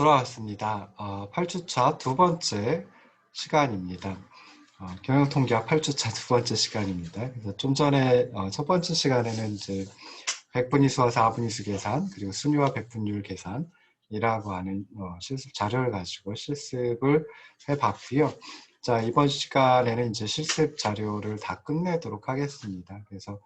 돌아왔습니다. 어, 8주차 두 번째 시간입니다. 어, 경영통계학 8주차 두 번째 시간입니다. 그래서 좀 전에 어, 첫 번째 시간에는 이제 백분위수와 4분위수 계산 그리고 순위와 백분율 계산이라고 하는 어, 실습 자료를 가지고 실습을 해봤고요. 자 이번 시간에는 이제 실습 자료를 다 끝내도록 하겠습니다. 그래서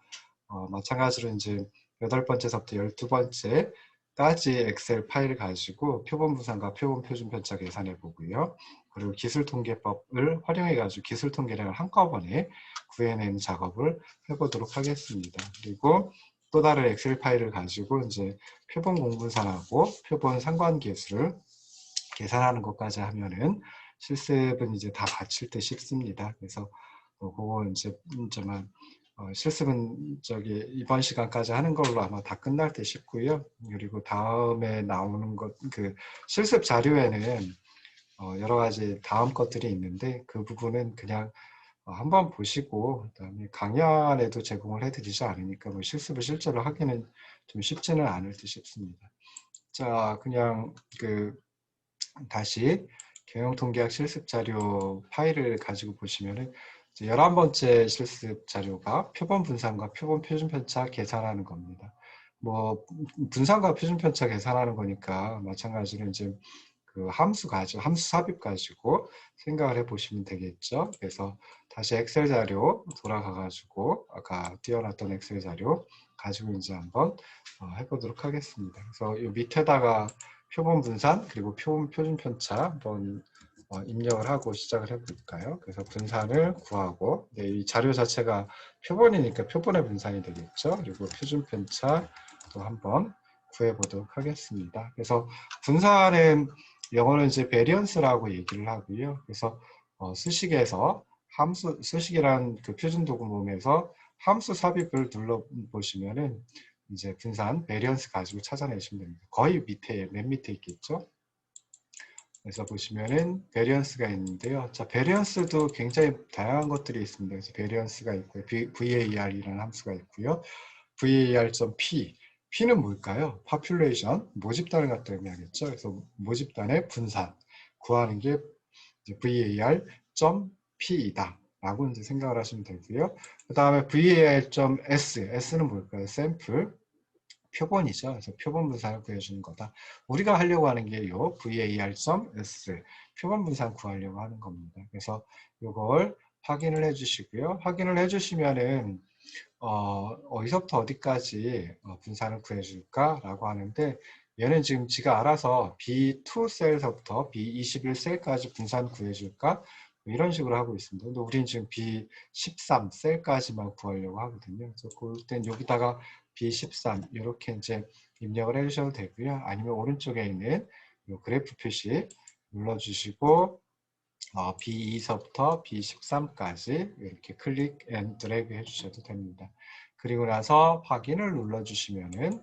어, 마찬가지로 이제 여덟 번째서부터 열두 번째 까지 엑셀 파일을 가지고 표본 부산과 표본 표준 편차 계산해 보고요. 그리고 기술 통계법을 활용해 가지고 기술 통계량을 한꺼번에 구해내는 작업을 해보도록 하겠습니다. 그리고 또 다른 엑셀 파일을 가지고 이제 표본 공분산하고 표본 상관계수를 계산하는 것까지 하면은 실습은 이제 다 마칠 때 쉽습니다. 그래서 뭐 그거 이제 좀만 어, 실습은 저기 이번 시간까지 하는 걸로 아마 다 끝날 때 싶고요. 그리고 다음에 나오는 것 그 실습 자료에는 어, 여러 가지 다음 것들이 있는데 그 부분은 그냥 어, 한번 보시고 그다음에 강연에도 제공을 해드리지 않으니까 뭐 실습을 실제로 하기는 좀 쉽지는 않을 듯 싶습니다. 자, 그냥 그 다시 경영통계학 실습 자료 파일을 가지고 보시면은 11번째 실습 자료가 표본 분산과 표본 표준 편차 계산하는 겁니다. 뭐 분산과 표준 편차 계산하는 거니까 마찬가지로 이제 그 함수 가지고 함수 삽입 가지고 생각을 해 보시면 되겠죠. 그래서 다시 엑셀 자료 돌아가 가지고 아까 띄워놨던 엑셀 자료 가지고 이제 한번 어, 해보도록 하겠습니다. 그래서 이 밑에다가 표본 분산 그리고 표본 표준 편차 한번 어, 입력을 하고 시작을 해볼까요? 그래서 분산을 구하고 네, 이 자료 자체가 표본이니까 표본의 분산이 되겠죠. 그리고 표준 편차 또 한번 구해보도록 하겠습니다. 그래서 분산은 영어는 이제 베리언스라고 얘기를 하고요. 그래서 어, 수식에서 함수 수식이란 그 표준 도구 몸에서 함수 삽입을 눌러 보시면은 이제 분산 베리언스 가지고 찾아내시면 됩니다. 거의 밑에 맨 밑에 있겠죠. 그래서 보시면은 베리언스가 있는데요. 자, 베리언스도 굉장히 다양한 것들이 있습니다. 그래서 베리언스가 있고요. VAR이라는 함수가 있고요. VAR.P P는 뭘까요? population, 모집단을 갖다 의미하겠죠. 그래서 모집단의 분산 구하는 게 VAR.P이다. 라고 이제 생각을 하시면 되고요. 그 다음에 VAR.S, S는 뭘까요? 샘플, 표본이죠. 그래서 표본 분산을 구해주는 거다. 우리가 하려고 하는 게 요 var.s 표본 분산 구하려고 하는 겁니다. 그래서 이걸 확인을 해주시고요. 확인을 해주시면은 어, 어디서부터 어디까지 어, 분산을 구해줄까라고 하는데 얘는 지금 지가 알아서 B2 셀서부터 B21 셀까지 분산 구해줄까 뭐 이런 식으로 하고 있습니다. 근데 우리는 지금 B13 셀까지만 구하려고 하거든요. 그래서 그럴 땐 여기다가 B13 이렇게 이제 입력을 해주셔도 되고요. 아니면 오른쪽에 있는 이 그래프 표시 눌러주시고 어, B2서부터 B13까지 이렇게 클릭 앤 드래그 해주셔도 됩니다. 그리고 나서 확인을 눌러주시면은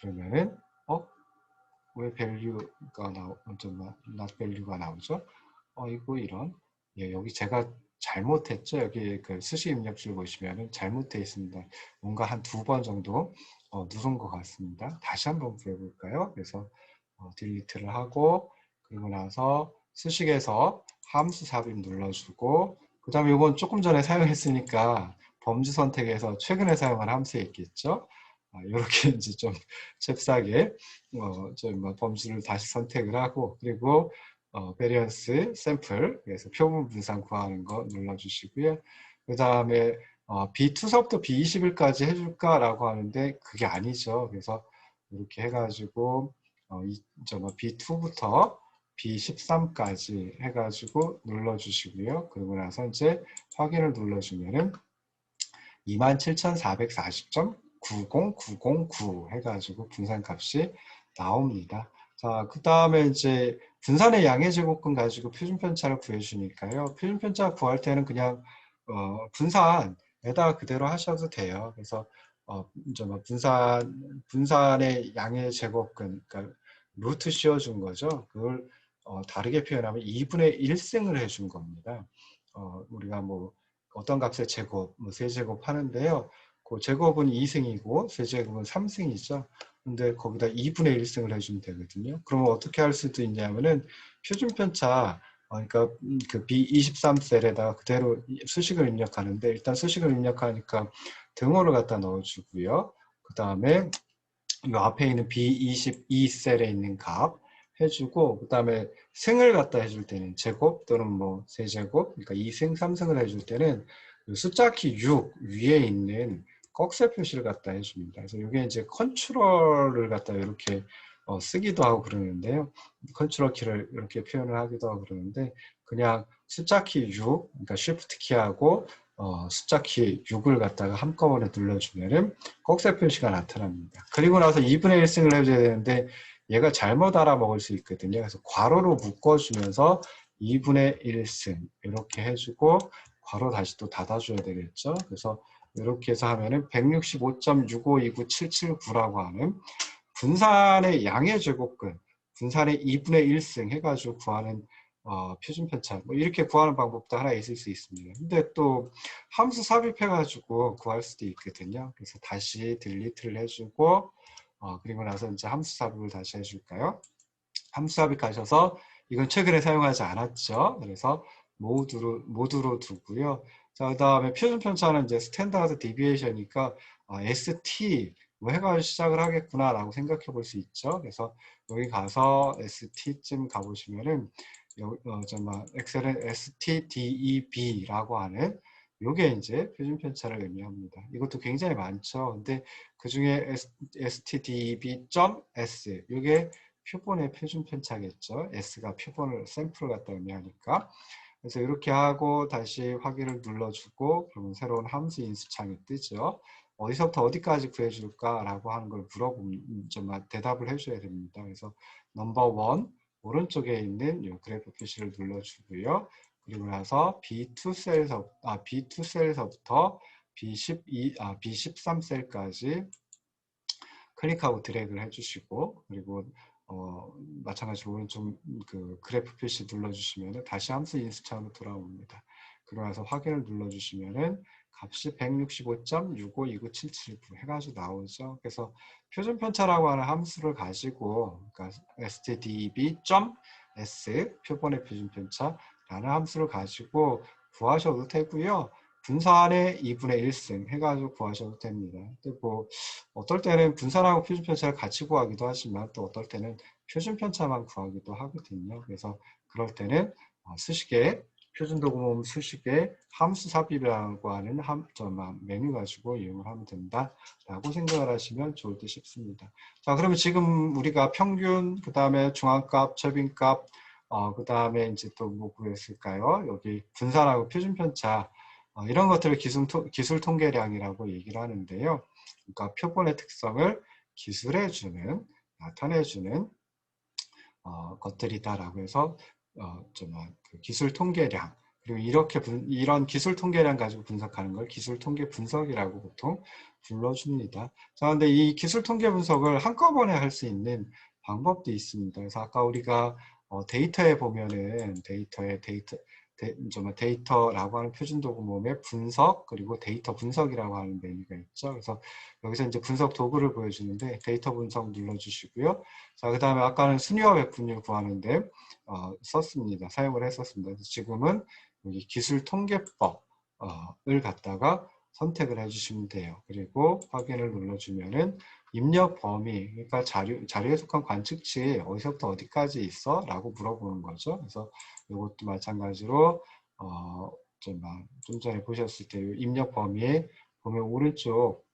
그러면은 어? 왜 value가 나오, 좀 not value가 나오죠? 어, 이거 이런 예, 여기 제가 잘못했죠. 여기 그 수시 입력줄 보시면은 잘못되어 있습니다. 뭔가 한 두 번 정도 어, 누른 것 같습니다. 다시 한번 보여볼까요? 그래서 어, 딜리트를 하고 그리고 나서 수식에서 함수 삽입 눌러주고 그 다음에 이건 조금 전에 사용했으니까 범주 선택에서 최근에 사용한 함수에 있겠죠. 아, 이렇게 이제 좀 잽싸게 어, 좀뭐 범주를 다시 선택을 하고 그리고 어, 베리언스 샘플 그래서 표본 분산 구하는 거 눌러주시고요. 그 다음에 어, B2서부터 B21까지 해줄까라고 하는데 그게 아니죠. 그래서 이렇게 해가지고 어, 이, 저뭐 B2부터 B13까지 해가지고 눌러주시고요. 그리고 나서 이제 확인을 눌러주면은 27,440.90909 해가지고 분산값이 나옵니다. 자, 그 다음에 이제 분산의 양의 제곱근 가지고 표준 편차를 구해주니까요. 표준 편차 구할 때는 그냥 어, 분산에다 그대로 하셔도 돼요. 그래서 어, 이제 뭐 분산 분산의 양의 제곱근, 그러니까 루트 씌워준 거죠. 그걸 어, 다르게 표현하면 2분의 1승을 해준 겁니다. 어, 우리가 뭐 어떤 값의 제곱, 뭐 세제곱 하는데요. 그 제곱은 2승이고 세제곱은 3승이죠. 근데 거기다 2분의 1승을 해주면 되거든요. 그러면 어떻게 할 수도 있냐면은 표준 편차 어, 그러니까 음, 그 B23셀에다가 그대로 이- 수식을 입력하는데 일단 수식을 입력하니까 등호를 갖다 넣어주고요. 그 다음에 이 앞에 있는 B22셀에 있는 값 해주고 그 다음에 승을 갖다 해줄 때는 제곱 또는 뭐 세제곱 그러니까 2승, 3승을 해줄 때는 그 숫자 키 6 위에 있는 꺽쇠 표시를 갖다 해줍니다. 그래서 이게 이제 컨트롤을 갖다 이렇게 어, 쓰기도 하고 그러는데요. 컨트롤 키를 이렇게 표현을 하기도 하고 그러는데 그냥 숫자 키 6, 그러니까 쉬프트 키하고 어, 숫자 키 6을 갖다가 한꺼번에 눌러주면은 꺽쇠 표시가 나타납니다. 그리고 나서 2분의 1승을 해줘야 되는데 얘가 잘못 알아먹을 수 있거든요. 그래서 괄호로 묶어주면서 2분의 1승 이렇게 해주고 괄호 다시 또 닫아줘야 되겠죠. 그래서 이렇게 해서 하면은 165.65297799라고 하는 분산의 양의 제곱근, 분산의 2분의 1승 해가지고 구하는 어, 표준 편차 뭐 이렇게 구하는 방법도 하나 있을 수 있습니다. 근데 또 함수 삽입해가지고 구할 수도 있거든요. 그래서 다시 딜리트를 해주고 어, 그리고 나서 이제 함수 삽입을 다시 해줄까요? 함수 삽입하셔서 이건 최근에 사용하지 않았죠. 그래서 모두로 모두로 두고요. 자, 그 다음에 표준 편차는 이제 스탠다드 디비에이션이니까 아, ST 뭐 해가지고 시작을 하겠구나라고 생각해 볼 수 있죠. 그래서 여기 가서 ST쯤 가보시면은 여, 어, 정말 엑셀은 STDEB라고 하는 요게 이제 표준 편차를 의미합니다. 이것도 굉장히 많죠. 근데 그 중에 stdeb.s 요게 표본의 표준 편차겠죠. s가 표본을 샘플을 갖다 의미하니까. 그래서 이렇게 하고 다시 확인을 눌러주고 그러면 새로운 함수 인수 창이 뜨죠. 어디서부터 어디까지 구해줄까라고 하는 걸 물어보면 좀 대답을 해줘야 됩니다. 그래서 넘버 원 오른쪽에 있는 이 그래프 표시를 눌러주고요. 그리고 나서 B2 셀에서 아 B2 셀에서부터 B12 아 B13 셀까지 클릭하고 드래그를 해주시고 그리고 어, 마찬가지로 오른쪽 그 그래프 표시 눌러주시면 다시 함수 인스창으로 돌아옵니다. 그러고 나서 확인을 눌러주시면은 값이 165.652977 해가지고 나오죠. 그래서 표준 편차라고 하는 함수를 가지고 그러니까 stdb.s 표본의 표준 편차라는 함수를 가지고 구하셔도 되고요. 분산의 2분의 1승 해가지고 구하셔도 됩니다. 근데 뭐 어떨 때는 분산하고 표준 편차를 같이 구하기도 하지만 또 어떨 때는 표준 편차만 구하기도 하거든요. 그래서 그럴 때는 어, 수식에 표준 도구모음 수식에 함수 삽입이라고 하는 함, 저, 메뉴 가지고 이용을 하면 된다라고 생각을 하시면 좋을 듯 싶습니다. 자, 그러면 지금 우리가 평균, 그 다음에 중앙값, 최빈값, 어, 그 다음에 이제 또 뭐 구했을까요? 여기 분산하고 표준 편차 어, 이런 것들을 기술, 기술 통계량이라고 얘기를 하는데요. 그러니까 표본의 특성을 기술해주는, 나타내주는 어, 것들이다라고 해서 어, 좀, 그 기술 통계량 그리고 이렇게 분, 이런 기술 통계량 가지고 분석하는 걸 기술 통계 분석이라고 보통 불러줍니다. 자, 근데 이 기술 통계 분석을 한꺼번에 할 수 있는 방법도 있습니다. 그래서 아까 우리가 어, 데이터에 보면은 데이터에 데이터 데, 좀 데이터라고 하는 표준 도구 모음의 분석 그리고 데이터 분석이라고 하는 메뉴가 있죠. 그래서 여기서 이제 분석 도구를 보여주는데 데이터 분석 눌러주시고요. 자, 그 다음에 아까는 순위와 백분율 구하는데 어, 썼습니다. 사용을 했었습니다. 지금은 여기 기술 통계법을 갖다가 선택을 해주시면 돼요. 그리고 확인을 눌러주면은 입력 범위, 그러니까 자료, 자료에 속한 관측치 어디서부터 어디까지 있어? 라고 물어보는 거죠. 그래서 이것도 마찬가지로 어, 좀, 좀 전에 보셨을 때 입력 범위에 보면 오른쪽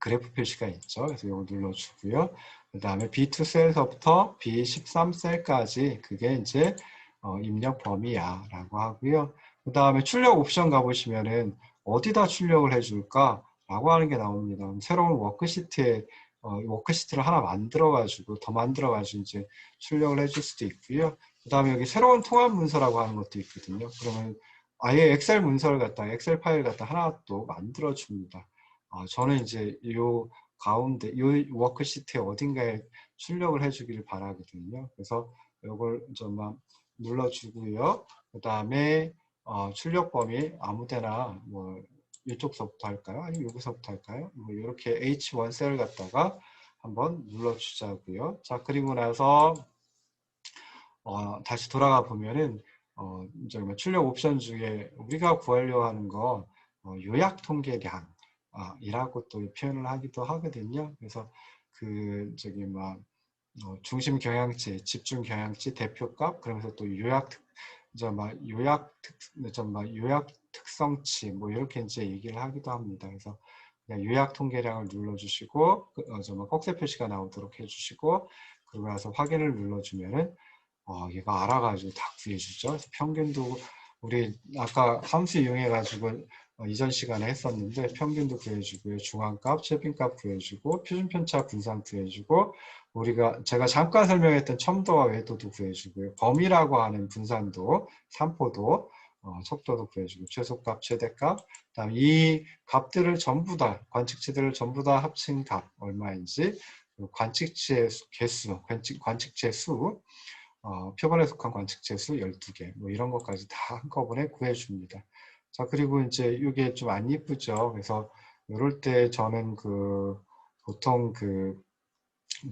그래프 표시가 있죠. 그래서 이거 눌러주고요. 그 다음에 B2 셀서부터 B13 셀까지 그게 이제 어, 입력 범위야 라고 하고요. 그 다음에 출력 옵션 가보시면은 어디다 출력을 해줄까? 라고 하는 게 나옵니다. 새로운 워크시트에 어, 워크시트를 하나 만들어가지고 더 만들어가지고 이제 출력을 해줄 수도 있고요. 그 다음에 여기 새로운 통합 문서라고 하는 것도 있거든요. 그러면 아예 엑셀 문서를 갖다 엑셀 파일 갖다 하나 또 만들어 줍니다. 어, 저는 이제 요 가운데 요 워크시트에 어딘가에 출력을 해주기를 바라거든요. 그래서 이걸 좀만 눌러주고요. 그 다음에 어, 출력 범위 아무 데나 뭐 이쪽서부터 할까요? 아니면 여기서부터 할까요? 뭐 이렇게 H1 셀을 갖다가 한번 눌러 주자고요. 자 그리고 나서 어, 다시 돌아가 보면은 어, 저기 뭐 출력 옵션 중에 우리가 구하려 하는 거 어, 요약 통계량 아, 이라고 또 표현을 하기도 하거든요. 그래서 그 저기 막 어, 중심 경향치, 집중 경향치 대표값 그러면서 또 요약 특, 저막 요약 특, 저막 요약 특성치 뭐 이렇게 이제 얘기를 하기도 합니다. 그래서 그냥 요약 통계량을 눌러주시고 그, 어, 저막 꺽쇠 표시가 나오도록 해주시고 그러고 나서 확인을 눌러주면은 어, 얘가 알아가지고 다 구해주죠. 평균도 우리 아까 함수 이용해가지고 어, 이전 시간에 했었는데 평균도 구해주고요. 중앙값, 최빈값 구해주고 표준편차 분산 구해주고 우리가 제가 잠깐 설명했던 첨도와 외도도 구해주고요. 범위라고 하는 분산도, 산포도, 어, 척도도 구해주고 최소값, 최대값 그다음 이 값들을 전부 다 관측치들을 전부 다 합친 값 얼마인지 관측치의 개수, 관측, 관측치의 수 어, 표본에 속한 관측체 수 12개 뭐 이런 것까지 다 한꺼번에 구해줍니다. 자 그리고 이제 이게 좀안 이쁘죠. 그래서 이럴 때 저는 그 보통 그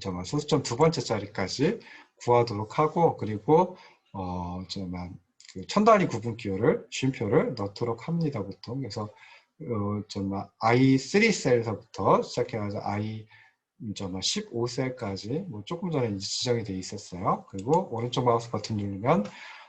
정말 소수점 두 번째 자리까지 구하도록 하고 그리고 어 정말 그 천단위 구분 기호를 쉼표를 넣도록 합니다 보통 그래서 어 정말 I3 셀서부터 시작해가지고 I 정말 15셀까지 뭐 조금 전에 지정이 되어 있었어요 그리고 오른쪽 마우스 버튼 누르면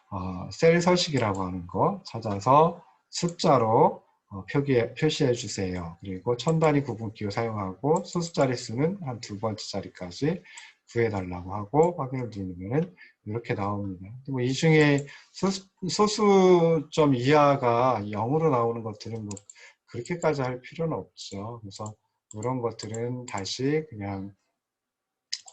어, 셀 서식이라고 하는 거 찾아서 숫자로 어, 표기해, 표시해 주세요. 그리고 천 단위 구분 기호 사용하고 소수 자릿수는 한 두 번째 자리까지 구해달라고 하고 확인을 누르면 이렇게 나옵니다. 뭐 이 중에 소수, 소수점 이하가 0으로 나오는 것들은 뭐 그렇게까지 할 필요는 없죠. 그래서 이런 것들은 다시 그냥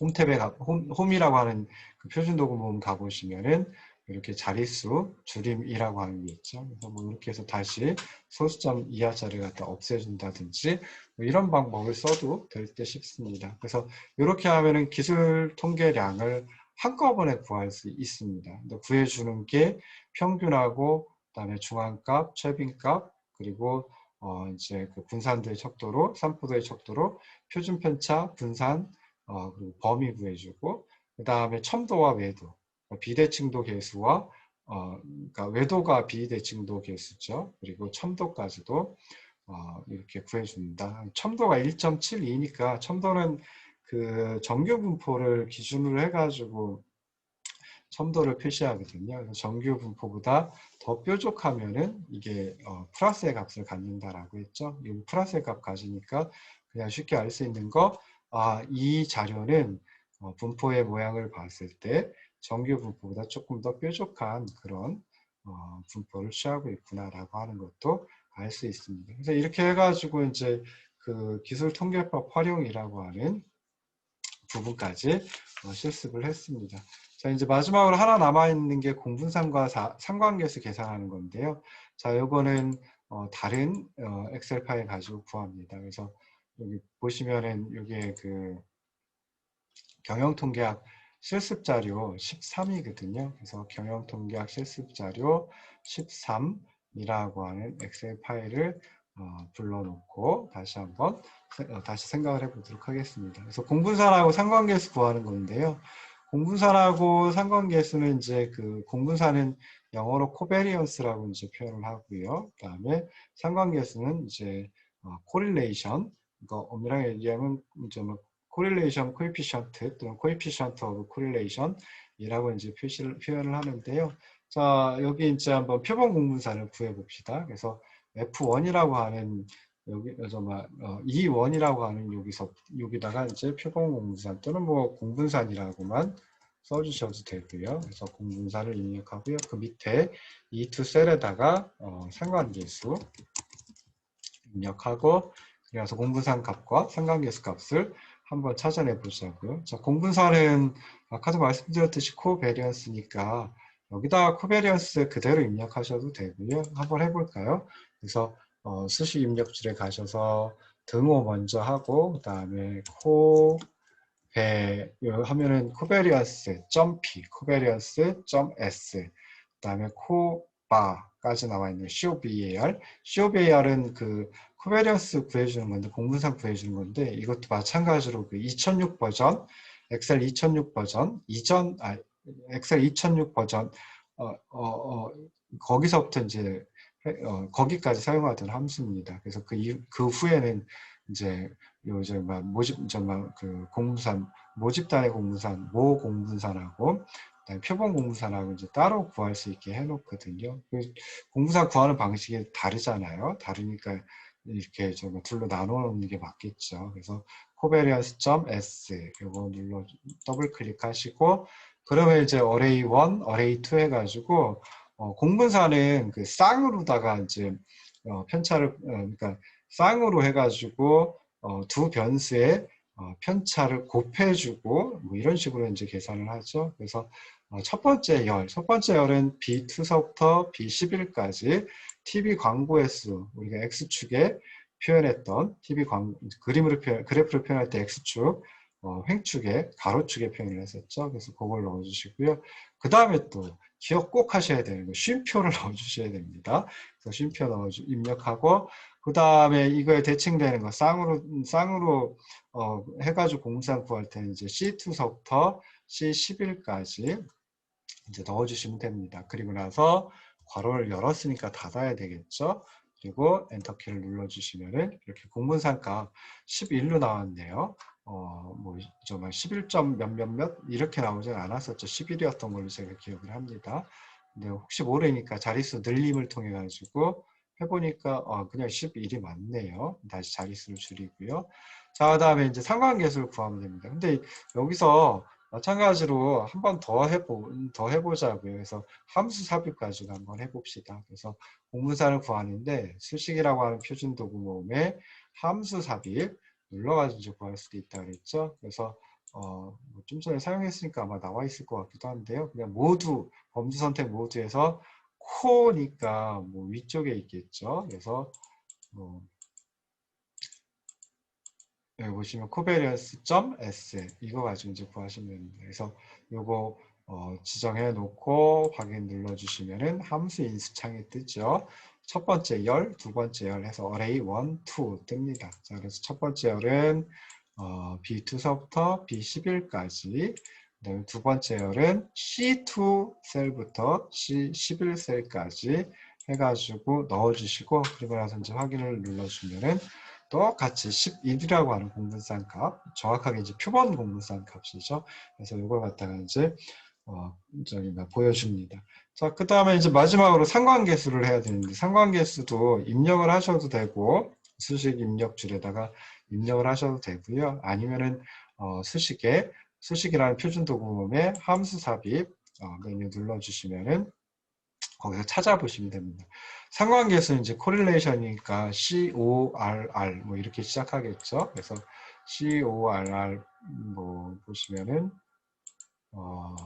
홈탭에 가, 홈, 홈이라고 하는 그 표준 도구 모음 가보시면은 이렇게 자릿수 줄임이라고 하는 게 있죠. 그래서 뭐 이렇게 해서 다시 소수점 이하 자를 갖다 없애준다든지 뭐 이런 방법을 써도 될 때 싶습니다. 그래서 이렇게 하면은 기술 통계량을 한꺼번에 구할 수 있습니다. 구해주는 게 평균하고 그다음에 중앙값, 최빈값 그리고 어 이제 그 분산도의 척도로, 산포도의 척도로 표준 편차, 분산 어 그리고 범위 구해주고 그 다음에 첨도와 외도 비대칭도 계수와 어, 그러니까 외도가 비대칭도 계수죠. 그리고 첨도까지도 어, 이렇게 구해줍니다. 첨도가 1.72니까 첨도는 그 정규 분포를 기준으로 해가지고 첨도를 표시하거든요. 정규 분포보다 더 뾰족하면은 이게 어, 플러스의 값을 갖는다라고 했죠. 이 플러스의 값 가지니까 그냥 쉽게 알 수 있는 거, 아, 이 자료는 어, 분포의 모양을 봤을 때 정규 분포보다 조금 더 뾰족한 그런 어, 분포를 취하고 있구나라고 하는 것도 알 수 있습니다. 그래서 이렇게 해가지고 이제 그 기술 통계법 활용이라고 하는 부분까지 어, 실습을 했습니다. 자 이제 마지막으로 하나 남아 있는 게 공분상과 사, 상관계수 계산하는 건데요. 자 요거는 어, 다른 어, 엑셀 파일 가지고 구합니다. 그래서 여기 보시면은 이게 그 경영통계학 실습 자료 13이거든요. 그래서 경영통계학 실습 자료 13이라고 하는 엑셀 파일을 어, 불러놓고 다시 한번 어, 다시 생각을 해보도록 하겠습니다. 그래서 공분산하고 상관계수 구하는 건데요. 공분산하고 상관계수는 이제 그 공분산은 영어로 코베리언스라고 이제 표현을 하고요. 그 다음에 상관계수는 이제 어, 코릴레이션, 그러니까 엄밀하게 얘기하면 이제 뭐 correlation coefficient 또는 coefficient of correlation 이라고 이제 표시를 표현을 하는데요. 자, 여기 이제 한번 표본 공분산을 구해 봅시다. 그래서 F1이라고 하는 여기 정말 어, E1이라고 하는 여기서 여기다가 이제 표본 공분산 또는 뭐 공분산이라고만 써주셔도 되고요. 그래서 공분산을 입력하고요. 그 밑에 E2 셀에다가 어, 상관계수 입력하고 그래서 공분산 값과 상관계수 값을 한번 찾아내 보자고요. 자, 공분사는 아까도 말씀드렸듯이 코베리언스니까 여기다 코베리언스 그대로 입력하셔도 되고요. 한번 해볼까요? 그래서 어, 수식 입력줄에 가셔서 등호 먼저 하고 그 다음에 코베 하면은 코베리언스 .p 코베리언스 .s 그 다음에 코바까지 나와 있는 COBAR COBAR은 그 코베리언스 구해주는 건데 공분산 구해주는 건데 이것도 마찬가지로 그 2006 버전 엑셀 2006 버전 이전 아 엑셀 2006 버전 어, 어, 어, 거기서부터 이제 어, 거기까지 사용하던 함수입니다. 그래서 그, 이후, 그 후에는 이제 요즘 막 모집 정말 그 공분산 모집단의 공분산 모 공분산하고 그다음에 표본 공분산하고 이제 따로 구할 수 있게 해놓거든요. 그 공분산 구하는 방식이 다르잖아요. 다르니까 이렇게 좀 둘로 나눠 놓는 게 맞겠죠. 그래서 covariance.s 이거 눌러 더블 클릭하시고 그러면 이제 array 1, array 2 해가지고 어, 공분사는 그 쌍으로다가 이제 어, 편차를 어, 그러니까 쌍으로 해가지고 어, 두 변수의 어, 편차를 곱해주고 뭐 이런 식으로 이제 계산을 하죠. 그래서 어, 첫 번째 열, 첫 번째 열은 B2서부터 B11까지 TV 광고 횟수 우리가 X축에 표현했던 TV 광고 그림으로 표현, 그래프로 표현할 때 X축 어, 횡축에 가로축에 표현을 했었죠. 그래서 그걸 넣어주시고요. 그 다음에 또 기억 꼭 하셔야 되는 거 쉼표를 넣어주셔야 됩니다. 그래서 쉼표 넣어 입력하고 그 다음에 이거에 대칭되는 거 쌍으로 쌍으로 어, 해가지고 공산 구할 때는 이제 C2서부터 C11까지 이제 넣어주시면 됩니다. 그리고 나서 괄호를 열었으니까 닫아야 되겠죠. 그리고 엔터키를 눌러주시면은 이렇게 공분산값 11로 나왔네요. 어, 뭐, 정말 11점 몇몇몇 이렇게 나오진 않았었죠. 11이었던 걸로 제가 기억을 합니다. 근데 혹시 모르니까 자릿수 늘림을 통해 가지고 해보니까 어, 그냥 11이 맞네요. 다시 자릿수를 줄이고요. 자, 그 다음에 이제 상관계수를 구하면 됩니다. 근데 여기서 마찬가지로 한 번 더 해보, 더 해보자고요. 그래서 함수 삽입 가지고 한번 해봅시다. 그래서 공문사를 구하는데 수식이라고 하는 표준 도구 모음에 함수 삽입 눌러가지고 구할 수도 있다 그랬죠. 그래서 어, 뭐좀 전에 사용했으니까 아마 나와 있을 것 같기도 한데요. 그냥 모두 범주 선택 모두에서 코니까 뭐 위쪽에 있겠죠. 그래서 뭐 여기 보시면 covariance.s 이거 가지고 이제 구하시면 됩니다. 그래서 요거 어, 지정해 놓고 확인 눌러 주시면은 함수 인수 창이 뜨죠. 첫 번째 열, 두 번째 열 해서 array 1, 2 뜹니다. 자, 그래서 첫 번째 열은 어, B2서부터 B11까지 그다음에 두 번째 열은 C2 셀부터 C11 셀까지 해가지고 넣어주시고 그리고 나서 이제 확인을 눌러주면은 똑같이 11이라고 하는 공분산 값, 정확하게 이제 표본 공분산 값이죠. 그래서 이걸 갖다가 이제 어, 저기 막 보여줍니다. 자, 그 다음에 이제 마지막으로 상관계수를 해야 되는데 상관계수도 입력을 하셔도 되고 수식 입력 줄에다가 입력을 하셔도 되고요. 아니면은 어, 수식에 수식이라는 표준 도구에 함수 삽입 어, 메뉴 눌러주시면은 거기서 찾아보시면 됩니다. 상관계수는 이제 코릴레이션이니까 CORR 뭐 이렇게 시작하겠죠. 그래서 CORR 뭐 보시면은 어,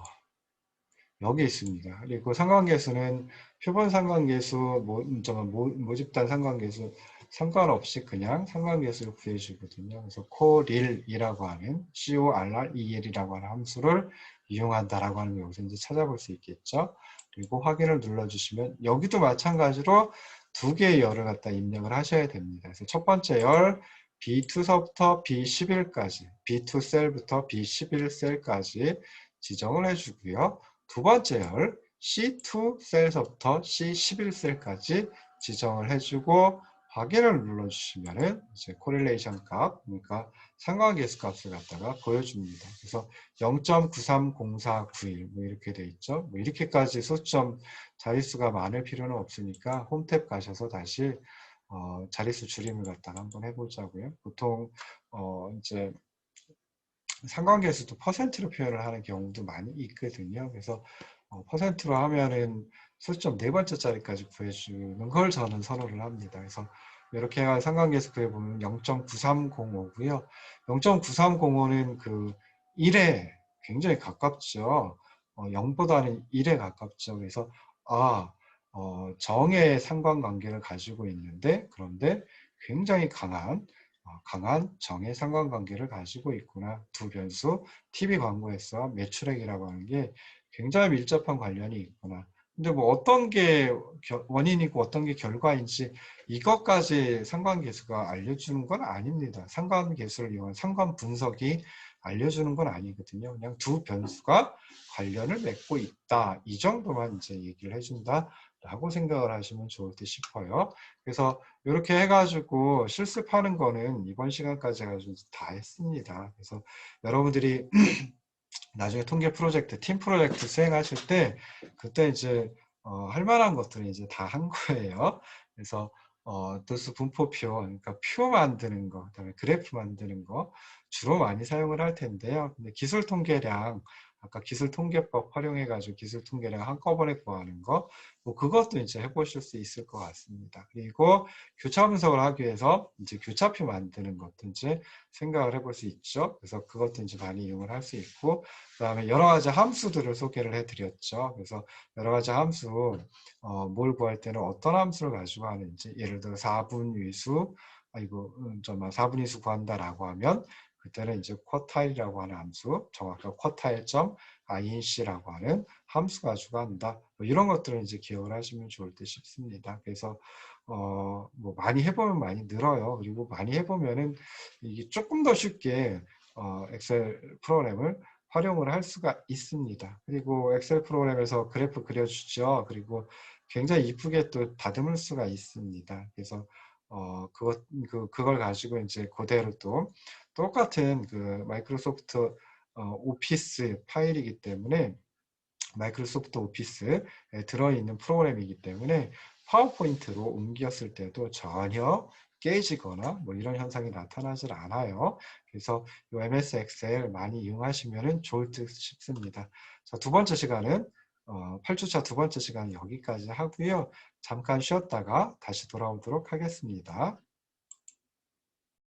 여기 있습니다. 그리고 상관계수는 표본 상관계수, 모, 모, 모집단 상관계수 상관없이 그냥 상관계수를 구해주거든요. 그래서 coril이라고 하는 correl이라고 하는 함수를 이용한다라고 하는 거 여기서 이제 찾아볼 수 있겠죠. 그리고 확인을 눌러주시면 여기도 마찬가지로 두 개의 열을 갖다 입력을 하셔야 됩니다. 그래서 첫 번째 열 B2서부터 B11까지 B2 셀부터 B11 셀까지 지정을 해주고요. 두 번째 열 C2 셀서부터 C11 셀까지 지정을 해주고 확인을 눌러주시면은 이제 코릴레이션 값, 그러니까 상관계수 값을 갖다가 보여줍니다. 그래서 0.930491 뭐 이렇게 돼 있죠. 뭐 이렇게까지 소점 자릿수가 많을 필요는 없으니까 홈탭 가셔서 다시 어, 자릿수 줄임을 갖다가 한번 해보자고요. 보통 어, 이제 상관계수도 퍼센트로 표현을 하는 경우도 많이 있거든요. 그래서 어, 퍼센트로 하면은 소점 네 번째 자리까지 구해주는 걸 저는 선호를 합니다. 그래서 이렇게 상관계수 구해보면 0.9305고요. 0.9305는 그 1에 굉장히 가깝죠. 어, 0보다는 1에 가깝죠. 그래서 아 어, 정의 상관관계를 가지고 있는데 그런데 굉장히 강한 어, 강한 정의 상관관계를 가지고 있구나. 두 변수 TV 광고에서 매출액이라고 하는 게 굉장히 밀접한 관련이 있구나. 근데 뭐 어떤 게 겨- 원인이고 어떤 게 결과인지 이것까지 상관계수가 알려주는 건 아닙니다. 상관계수를 이용한 상관 분석이 알려주는 건 아니거든요. 그냥 두 변수가 관련을 맺고 있다. 이 정도만 이제 얘기를 해준다. 라고 생각을 하시면 좋을 듯 싶어요. 그래서 이렇게 해가지고 실습하는 거는 이번 시간까지 해가지고 다 했습니다. 그래서 여러분들이 나중에 통계 프로젝트, 팀 프로젝트 수행하실 때 그때 이제 어, 할 만한 것들은 이제 다 한 거예요. 그래서 어, 도수 분포표, 그러니까 표 만드는 거, 그다음에 그래프 만드는 거 주로 많이 사용을 할 텐데요. 근데 기술 통계량, 아까 기술 통계법 활용해가지고 기술 통계량 한꺼번에 구하는 거, 뭐 그것도 이제 해보실 수 있을 것 같습니다. 그리고 교차 분석을 하기 위해서 이제 교차표 만드는 이제 생각을 해볼 수 있죠. 그래서 그것도 이제 많이 이용을 할 수 있고, 그 다음에 여러 가지 함수들을 소개를 해드렸죠. 그래서 여러 가지 함수, 어, 뭘 구할 때는 어떤 함수를 가지고 하는지, 예를 들어 4분 위수, 아이고, 음, 정말 4분 위수 구한다라고 하면, 그때는 이제 쿼타일이라고 하는 함수, 정확한 쿼타일점 inc라고 하는 함수 가지고 한다. 뭐 이런 것들은 이제 기억을 하시면 좋을 듯 싶습니다. 그래서 어, 뭐 많이 해보면 많이 늘어요. 그리고 많이 해보면은 이게 조금 더 쉽게 어, 엑셀 프로그램을 활용을 할 수가 있습니다. 그리고 엑셀 프로그램에서 그래프 그려주죠. 그리고 굉장히 이쁘게 또 다듬을 수가 있습니다. 그래서 어, 그것, 그, 그걸 가지고 이제 그대로 또 똑같은 그 마이크로소프트 어, 오피스 파일이기 때문에 마이크로소프트 오피스에 들어있는 프로그램이기 때문에 파워포인트로 옮겼을 때도 전혀 깨지거나 뭐 이런 현상이 나타나질 않아요. 그래서 이 MS 엑셀 많이 이용하시면 좋을 듯 싶습니다. 자, 두 번째 시간은 어, 8주차 두 번째 시간은 여기까지 하고요. 잠깐 쉬었다가 다시 돌아오도록 하겠습니다.